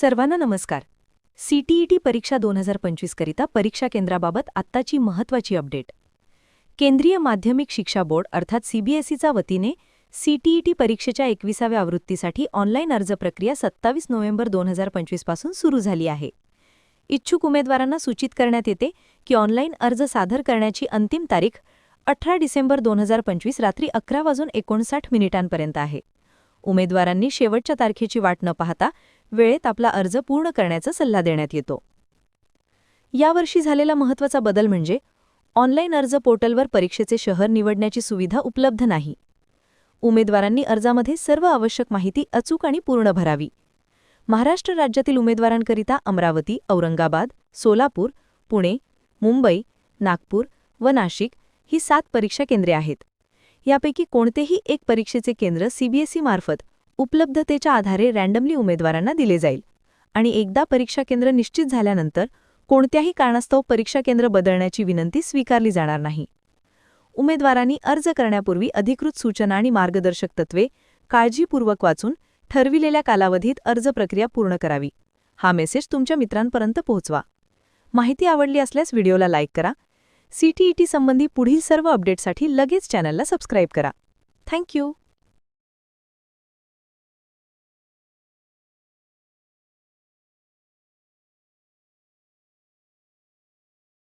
सर्वांना नमस्कार. सीटीईटी परीक्षा दोन हजार पंचवीसकरिता परीक्षा केंद्राबाबत आत्ताची महत्त्वाची अपडेट. केंद्रीय माध्यमिक शिक्षा बोर्ड अर्थात सीबीएसईचा वतीने सीटीईटी परीक्षेच्या एकविसाव्या आवृत्तीसाठी ऑनलाईन अर्ज प्रक्रिया सत्तावीस नोव्हेंबर दोन हजार पंचवीसपासून सुरू झाली आहे. इच्छुक उमेदवारांना सूचित करण्यात येते की ऑनलाईन अर्ज सादर करण्याची अंतिम तारीख अठरा डिसेंबर दोन हजार पंचवीस रात्री अकरा वाजून एकोणसाठ मिनिटांपर्यंत आहे. उमेदवारांनी शेवटच्या तारखेची वाट न पाहता वेळेत आपला अर्ज पूर्ण करण्याचा सल्ला देण्यात येतो. यावर्षी झालेला महत्त्वाचा बदल म्हणजे ऑनलाईन अर्ज पोर्टलवर परीक्षेचे शहर निवडण्याची सुविधा उपलब्ध नाही. उमेदवारांनी अर्जामध्ये सर्व आवश्यक माहिती अचूक आणि पूर्ण भरावी. महाराष्ट्र राज्यातील उमेदवारांकरिता अमरावती औरंगाबाद सोलापूर पुणे मुंबई नागपूर व नाशिक ही सात परीक्षा केंद्रे आहेत. यापैकी कोणतेही एक परीक्षेचे केंद्र सीबीएसई मार्फत उपलब्धतेच्या आधारे रँडमली उमेदवारांना दिले जाईल. आणि एकदा परीक्षा केंद्र निश्चित झाल्यानंतर कोणत्याही कारणास्तव परीक्षा केंद्र बदलण्याची विनंती स्वीकारली जाणार नाही. उमेदवारांनी अर्ज करण्यापूर्वी अधिकृत सूचना आणि मार्गदर्शक तत्वे काळजीपूर्वक वाचून ठरविलेल्या कालावधीत अर्ज प्रक्रिया पूर्ण करावी. हा मेसेज तुमच्या मित्रांपर्यंत पोहोचवा. माहिती आवडली असल्यास व्हिडिओला लाईक करा. सीटीईटी संबंधी पुढील सर्व अपडेटसाठी लगेच चॅनलला सबस्क्राईब करा. थँक्यू.